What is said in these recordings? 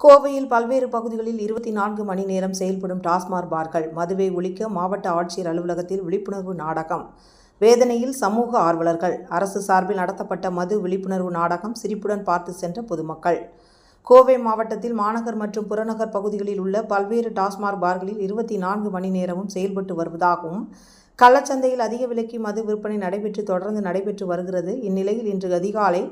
கோவையில் பல்வேறு பகுதிகளில் இருபத்தி நான்கு மணி நேரம் செயல்படும் டாஸ்மாக் பார்கள் மதுவை ஒழிக்க மாவட்ட ஆட்சியர் அலுவலகத்தில் விழிப்புணர்வு நாடகம். வேதனையில் சமூக ஆர்வலர்கள். அரசு சார்பில் நடத்தப்பட்ட மது விழிப்புணர்வு நாடகம் சிரிப்புடன் பார்த்து சென்ற பொதுமக்கள். கோவை மாவட்டத்தில் மாநகர் மற்றும் புறநகர் பகுதிகளில் உள்ள பல்வேறு டாஸ்மாக் பார்களில் இருபத்தி நான்கு மணி நேரமும் செயல்பட்டு வருவதாகவும் கள்ளச்சந்தையில் அதிக விலைக்கு மது விற்பனை நடைபெற்று தொடர்ந்து நடைபெற்று வருகிறது. இந்நிலையில் இன்று அதிகாலை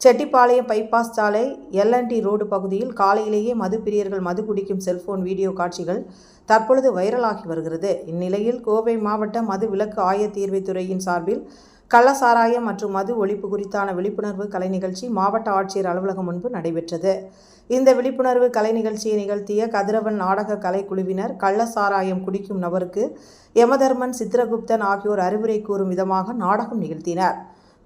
செட்டிப்பாளையம் பைபாஸ் சாலை எல்என்டி ரோடு பகுதியில் காலையிலேயே மது பிரியர்கள் மது குடிக்கும் செல்போன் வீடியோ காட்சிகள் தற்பொழுது வைரலாகி வருகிறது. இந்நிலையில் கோவை மாவட்ட மது விலக்கு ஆயத்தீர்வைத்துறையின் சார்பில் கள்ளசாராயம் மற்றும் மது ஒழிப்பு குறித்தான விழிப்புணர்வு கலை நிகழ்ச்சி மாவட்ட ஆட்சியர் அலுவலகம் முன்பு நடைபெற்றது. இந்த விழிப்புணர்வு கலை நிகழ்ச்சியை நிகழ்த்திய கதிரவன் நாடக கலைக்குழுவினர் கள்ளசாராயம் குடிக்கும் நபருக்கு யமதர்மன் சித்திரகுப்தன் ஆகியோர் அறிவுரை கூறும் விதமாக நாடகம் நிகழ்த்தினர்.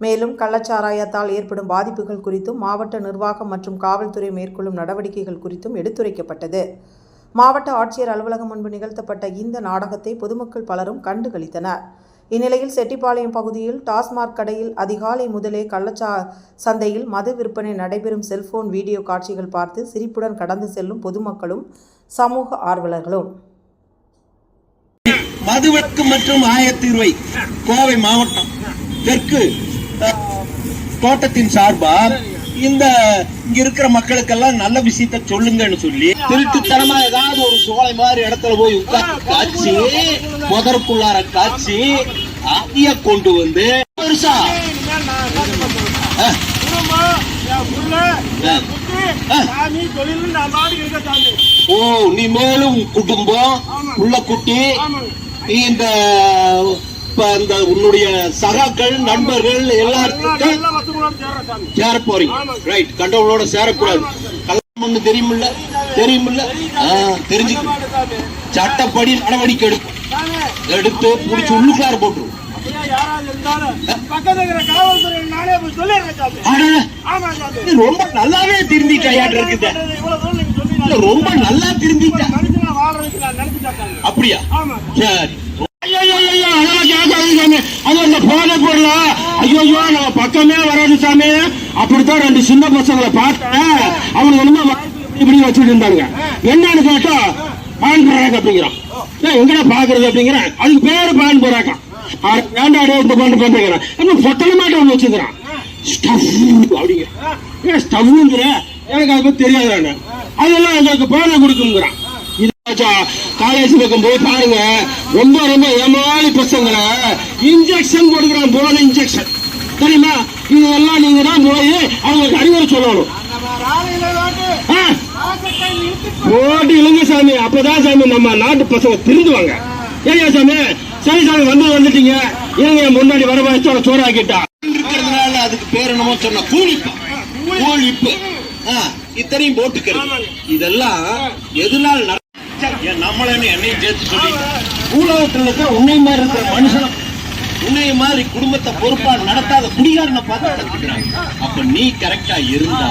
மேலும் கள்ளச்சாராயத்தால் ஏற்படும் பாதிப்புகள் குறித்தும் மாவட்ட நிர்வாகம் மற்றும் காவல்துறை மேற்கொள்ளும் நடவடிக்கைகள் குறித்தும் எடுத்துரைக்கப்பட்டது. மாவட்ட ஆட்சியர் அலுவலகம் முன்பு நிகழ்த்தப்பட்ட இந்த நாடகத்தை பொதுமக்கள் பலரும் கண்டு கழித்தனர் இந்நிலையில் செட்டிப்பாளையம் பகுதியில் டாஸ்மாக் கடையில் அதிகாலை முதலே கள்ளச்சா சந்தையில் மது விற்பனை நடைபெறும் செல்போன் வீடியோ காட்சிகள் பார்த்து சிரிப்புடன் கடந்து செல்லும் பொதுமக்களும் சமூக ஆர்வலர்களும். மதுவிற்கு மற்றும் ஆயத்தீர்வை கோவை மாவட்டம் தெற்கு தோட்டத்தின் சார்பாக இந்த இங்க இருக்கிற மக்களுக்கெல்லாம் நல்ல விஷயத்த சொல்லுங்கன்னு சொல்லி திருட்டுத்தனமா ஏதாவது ஒரு சோலை மாதிரி இடத்துல போய் உட்கார்ந்து காய்ச்சி முதற்குள்ளார காய்ச்சி அதைய கொண்டு வந்து பெருசா? ஓ நீ மேலும் குடும்பம் உள்ள குட்டி நீ இந்த இந்த உன்னுடைய சகாக்கள் நண்பர்கள் எல்லாம் சேர. போறீங்க ரைட் கண்டவங்களோட சேரக்கூடாது பண்ணு தெரியுமில்ல? தெரியுமில்ல? சாமி. சட்டப்படி நடவடிக்கை எடுக்கும். எடுத்து புடிச்சு உள்ளுக்குள்ளார போட்டுரும். ரொம்ப நல்லாவே திருந்திட்டாயாட்டு இருக்குது? ரொம்ப நல்லா திருந்திட்ட. அப்படியா. சரி. ஐயோ நம்ம பக்கமே வராது சாமி. அப்படித்தான் ரெண்டு சின்ன பசங்களை பார்த்தேன் அவனுக்கு என்னமோ வாய்ப்பு இப்படி வச்சுட்டு இருந்தாங்க என்னன்னு கேட்டா பான் போறாங்க அப்படிங்கிறான். ஏய், எங்கடா பாக்குறது அப்படிங்கிறேன் அதுக்கு பேரு பான் போறாக்கா ஏன்டா அடே இந்த பாண்டு பண்றேங்கிறான் என்ன பொட்டலமாட்ட ஒன்று வச்சுக்கிறான். ஸ்டவ் அப்படிங்கிறான் ஏன் ஸ்டவ்ங்கிற எனக்கு அதை பத்தி தெரியாது அதெல்லாம் எங்களுக்கு பானை கொடுக்குங்கிறான் காலேஜ் பக்கம் போய் பாருங்க. ரொம்ப ரொம்ப ஏமாளி பசங்களை இன்ஜெக்ஷன் கொடுக்குறான் போன இன்ஜெக்ஷன் தெரியுமா இதெல்லாம் நீங்க தான் போய் அவங்களுக்கு அறிவுரை சொல்லணும். போட்டு இழுங்க சாமி. அப்பதான் சாமி நம்ம நாட்டு பசங்க திருந்துவாங்க. ஏரியா சாமி சரி சாமி வந்து வந்துட்டீங்க. என் முன்னாடி வர வயசோட சோறாக்கிட்டா? இருக்கிறதுனால அதுக்கு பேர் என்னமோ சொன்ன கூலிப்பு. கூலிப்பு. ஆ, இத்தனையும் போட்டுக்கிறது. இதெல்லாம் எதனால நம்மளன்னு என்னையும் சேர்த்து சொல்லி உலகத்துல இருக்கிற உன்னை மாதிரி இருக்கிற மனுஷனை மாதிரி குடும்பத்தை பொறுப்பா நடத்தாத குடிகாரனை பார்த்து அப்ப நீ கரெக்டா இருந்தா